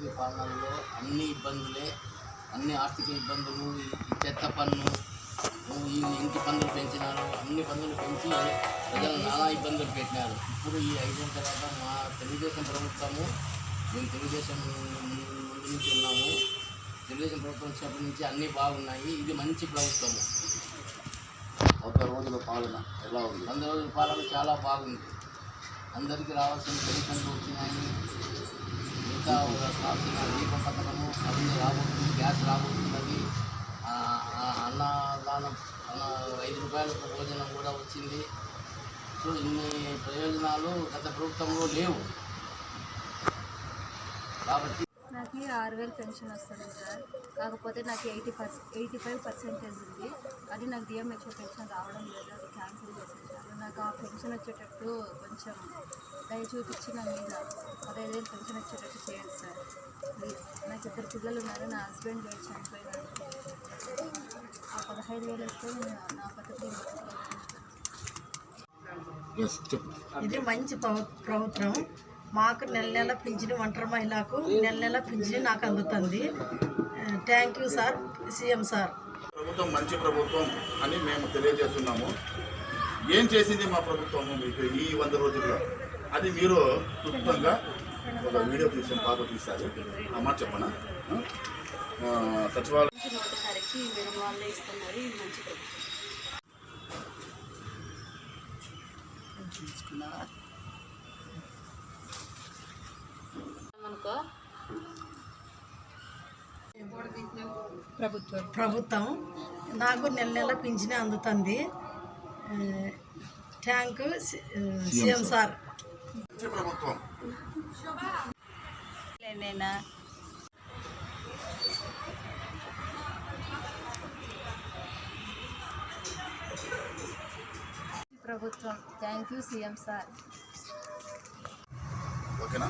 YCP పాలనలో అన్ని ఇబ్బందులే అన్ని ఆర్థిక ఇబ్బందులు ఈ చెత్త పన్ను ఈ ఇంటి పన్నులు పెంచినారు అన్ని పన్నులు పెంచి ప్రజలు నానా ఇబ్బందులు పెట్టినారు. ఇప్పుడు ఈ ఐదేళ్ళ తర్వాత మా తెలుగుదేశం ప్రభుత్వము మేము తెలుగుదేశం ముందు నుంచి ఉన్నాము. తెలుగుదేశం ప్రభుత్వం వచ్చినప్పటి నుంచి అన్నీ బాగున్నాయి. ఇది మంచి ప్రభుత్వము. వంద రోజుల పాలన ఎలా ఉంది? వంద రోజుల పాలన చాలా బాగుంది. అందరికీ రావాల్సిన పెన్షన్లు వచ్చినాయి. ఇంకా రావాల్సిన దీపం పథకము అవన్నీ రాబోతుంది గ్యాస్ రాబోతున్నది. అన్న దానం అన్నదానం అన్న ఐదు రూపాయలకు భోజనం కూడా వచ్చింది. సో ఇన్ని ప్రయోజనాలు గత ప్రభుత్వంలో లేవు. కాబట్టి నాకు ఆరు వేలు పెన్షన్ వస్తుంది సార్. కాకపోతే నాకు eighty percent eighty five percentage ఉంది. అది నాకు డిఎంహెచ్ఓ పెన్షన్ రావడం లేదు అది క్యాన్సిల్ చేసేసాను నాకు ఆ పెన్షన్ వచ్చేటట్టు కొంచెం దయ చూపించి నా మీద పదహైదు వేలు పెన్షన్ వచ్చేటట్టు చేయండి సార్. ప్లీజ్. నాకు ఇద్దరు పిల్లలు ఉన్నారు నా హస్బెండ్ లేట్ చనిపోయినారు ఆ పదహైదు వేలు వస్తే నేను నా పద్ధతి ఇది మంచి ప్రభు- ప్రభుత్వం. మాకు నెల నెల పింఛను ఒంటరి మహిళకు నెల నెల పింఛను నాకు అందుతుంది. Thank you sir CM sir. ప్రభుత్వం మంచి ప్రభుత్వం అని మేము తెలియజేస్తున్నాము. ఏం చేసింది మా ప్రభుత్వము మీకు ఈ వంద రోజుల్లో? అది మీరు క్లుప్తంగా ఒక వీడియో తీసిన బాగా తీశారు. అమ్మ మాట చెప్పనా? సచివాలయం వాళ్ళే ఇస్తున్నారు. ఇది మంచి ప్రభుత్వం. ప్రభుత్వం. ప్రభుత్వం. నాకు నెల నెల పింఛను అందుతుంది. Thank CM sir. ప్రభుత్వం. నేనా ప్రభుత్వం. Thank you CM sir. ఓకేనా?